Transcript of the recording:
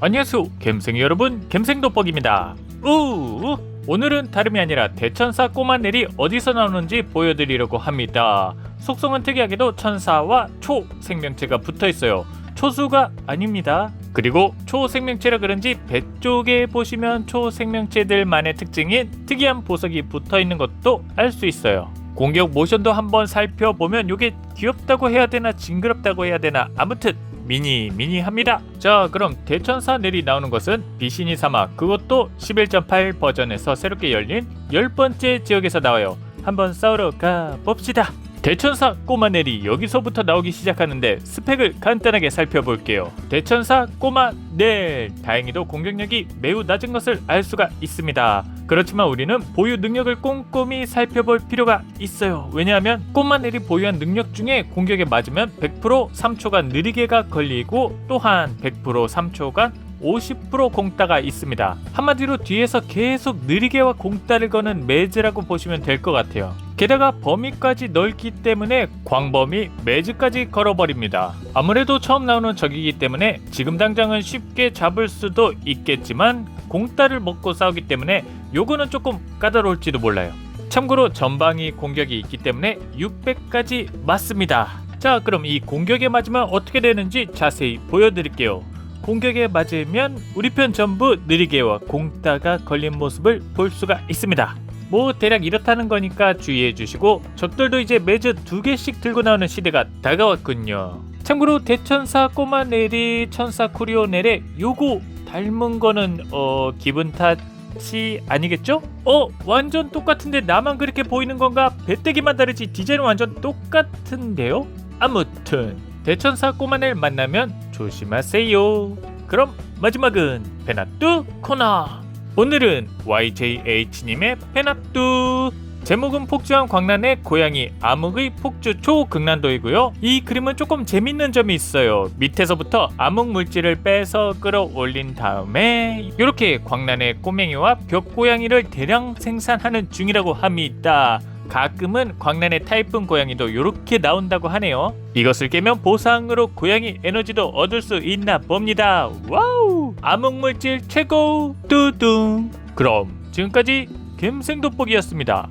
안녕하세요 갬생이 여러분 갬생돋보기입니다. 우 오늘은 다름이 아니라 대천사 꼬마넬이 어디서 나오는지 보여드리려고 합니다. 속성은 특이하게도 천사와 초 생명체가 붙어있어요. 초수가 아닙니다. 그리고 초생명체라 그런지 배 쪽에 보시면 초생명체들만의 특징인 특이한 보석이 붙어있는 것도 알 수 있어요. 공격 모션도 한번 살펴보면 이게 귀엽다고 해야 되나 징그럽다고 해야 되나 아무튼 미니 미니합니다. 자 그럼 대천사 넬이 나오는 것은 비시니 사막 그것도 11.8 버전에서 새롭게 열린 열 번째 지역에서 나와요. 한번 싸우러 가 봅시다. 대천사 꼬마 넬이 여기서부터 나오기 시작하는데 스펙을 간단하게 살펴볼게요. 대천사 꼬마 넬 다행히도 공격력이 매우 낮은 것을 알 수가 있습니다. 그렇지만 우리는 보유 능력을 꼼꼼히 살펴볼 필요가 있어요. 왜냐하면 꼬마 넬이 보유한 능력 중에 공격에 맞으면 100% 3초간 느리게가 걸리고 또한 100% 3초간 50% 공따가 있습니다. 한마디로 뒤에서 계속 느리게와 공따를 거는 매즈라고 보시면 될 것 같아요. 게다가 범위까지 넓기 때문에 광범위 매즈까지 걸어버립니다. 아무래도 처음 나오는 적이기 때문에 지금 당장은 쉽게 잡을 수도 있겠지만 공따를 먹고 싸우기 때문에 요거는 조금 까다로울지도 몰라요. 참고로 전방위 공격이 있기 때문에 600까지 맞습니다. 자 그럼 이 공격에 맞으면 어떻게 되는지 자세히 보여드릴게요. 공격에 맞으면 우리 편 전부 느리게와 공따가 걸린 모습을 볼 수가 있습니다. 뭐 대략 이렇다는 거니까 주의해 주시고 적들도 이제 매주 두 개씩 들고 나오는 시대가 다가왔군요. 참고로 대천사 꼬마 넬이 천사 쿠리오 넬의 요거 닮은 거는 어 기분 탓이 아니겠죠? 어 완전 똑같은데 나만 그렇게 보이는 건가? 배때기만 다르지 디자인은 완전 똑같은데요? 아무튼 대천사 꼬마넬 만나면 조심하세요. 그럼 마지막은 페나뚜 코너. 오늘은 YJH님의 페나뚜. 제목은 폭주한 광란의 고양이 암흑의 폭주 초극난도이고요. 이 그림은 조금 재밌는 점이 있어요. 밑에서부터 암흑 물질을 빼서 끌어올린 다음에 이렇게 광란의 꼬맹이와 벽고양이를 대량 생산하는 중이라고 합니다. 가끔은 광란의 타이푼 고양이도 이렇게 나온다고 하네요. 이것을 깨면 보상으로 고양이 에너지도 얻을 수 있나 봅니다. 와우! 암흑물질 최고! 뚜둥! 그럼 지금까지 갬생돋보기였습니다.